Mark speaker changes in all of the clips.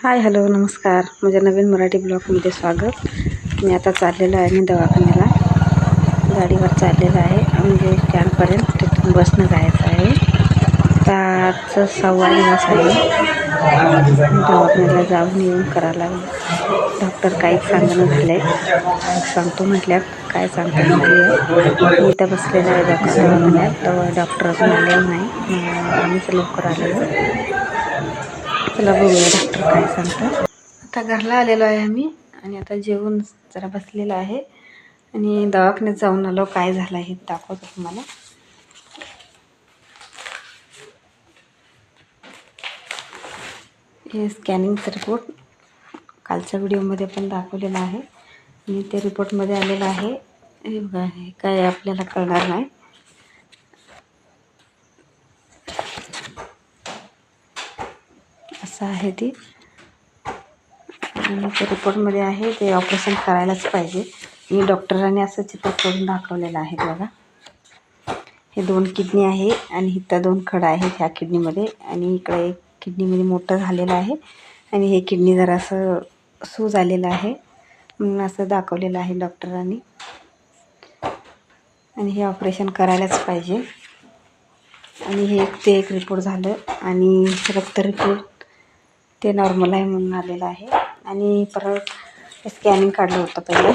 Speaker 1: Hi hello नमस्कार. माझ्या नवीन मराठी ब्लॉगमध्ये स्वागत. मी आता चाललेलो आहे मी दवाखान्याला. गाडीवर चाललेलं आहे. म्हणजे स्टँडपर्यंत तिथून बसनं जायचं आहे. आता आजचं सव्वा दिवस आहे. दवाखान्याला जाऊन येऊन करायला डॉक्टर काहीच सांगणं झालं आहे सांगतो म्हटल्यात काय सांगतो म्हटलं मी इथं बसलेलं आहे डॉक्टर दवाखान्यात डॉक्टर अजून आलेलं नाही आम्हीच लवकर आलेलो. चला बघूया डॉक्टर काय सांगतात आता घरला आलेलो आहे आम्ही आणि आता जेवून जरा बसलेलं आहे. आणि दवाखान्यात जाऊन आलो काय झालं आहे दाखवतो तुम्हाला. हे स्कॅनिंगचा रिपोर्ट कालच्या व्हिडिओमध्ये पण दाखवलेला आहे. आणि ते रिपोर्टमध्ये आलेलं आहे. हे बघा हे काय आपल्याला कळणार नाही. असं आहे ती. आणि ते रिपोर्टमध्ये आहे ते ऑपरेशन करायलाच पाहिजे. मी डॉक्टरांनी असं चित्र करून दाखवलेलं आहे बघा. हे दोन किडनी आहे आणि इथं दोन खडा आहेत ह्या किडनीमध्ये आणि इकडे एक किडनीमध्ये मोठं झालेलं आहे. आणि हे किडनी जरा असं सूज आलेलं आहे. म्हणून असं दाखवलेलं आहे डॉक्टरांनी आणि हे ऑपरेशन करायलाच पाहिजे. आणि हे एक ते एक रिपोर्ट झालं. आणि रक्त रिपोर्ट ते नॉर्मल आहे म्हणून आलेलं आहे. आणि परत स्कॅनिंग काढलं होतं पहिलं.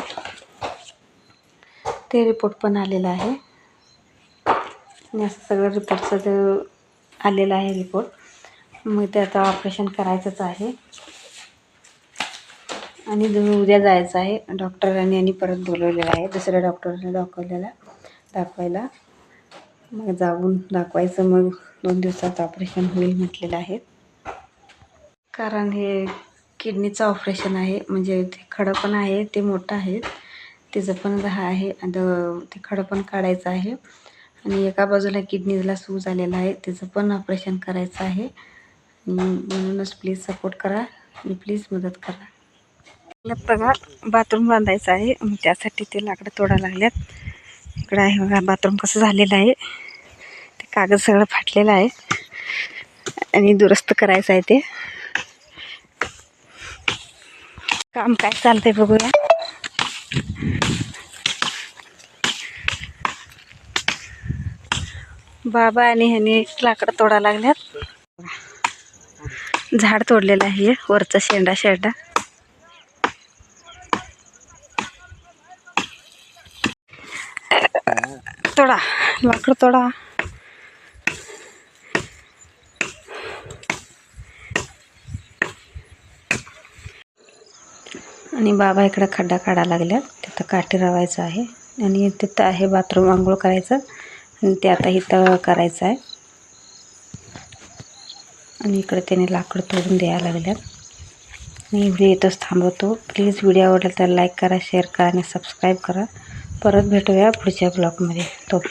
Speaker 1: ते रिपोर्ट पण आलेला आहे. आणि असं सगळं रिपोर्टचं जे आलेलं आहे रिपोर्ट मग ते आता ऑपरेशन करायचंच आहे. आणि उद्या जायचं आहे डॉक्टरांनी आणि परत बोलवलेलं आहे दुसऱ्या डॉक्टरने दाखवलेला दाखवायला. मग जाऊन दाखवायचं मग दोन दिवसात ऑपरेशन होईल म्हटलेलं आहे. कारण हे किडनीचं ऑपरेशन आहे म्हणजे ते खडं पण आहे ते मोठं आहे तिचं पण दहा आहे आणि ते खडं पण काढायचं आहे. आणि एका बाजूला किडनीला सूज आलेला आहे त्याचं पण ऑपरेशन करायचं आहे. म्हणूनच प्लीज सपोर्ट करा आणि प्लीज मदत करा. बघा बाथरूम बांधायचं आहे त्यासाठी ते लाकडं तोडा लागल्यात. इकडं आहे बघा बाथरूम कसं झालेलं आहे. ते कागद सगळं फाटलेलं आहे. आणि दुरुस्त करायचं आहे ते. काम काय चालतंय बघूया. बाबा आणि ह्याने लाकडं तोडा लागल्यात. झाड तोडलेलं आहे वरचा शेंडा शेंडा. तोडा लाकडं तोडा. आणि बाबा इकडं खड्डा काढायला लागल्या तिथं काठी रवायचं आहे. आणि तिथं आहे बाथरूम आंघोळ करायचं. आणि ते आता इथं करायचं आहे. आणि इकडे त्याने लाकड तोडून द्यायला लागल्यात. मी व्हिडिओ इथंच थांबवतो. प्लीज व्हिडिओ आवडला तर लाईक करा शेअर करा आणि सबस्क्राईब करा. परत भेटूया पुढच्या ब्लॉगमध्ये. तो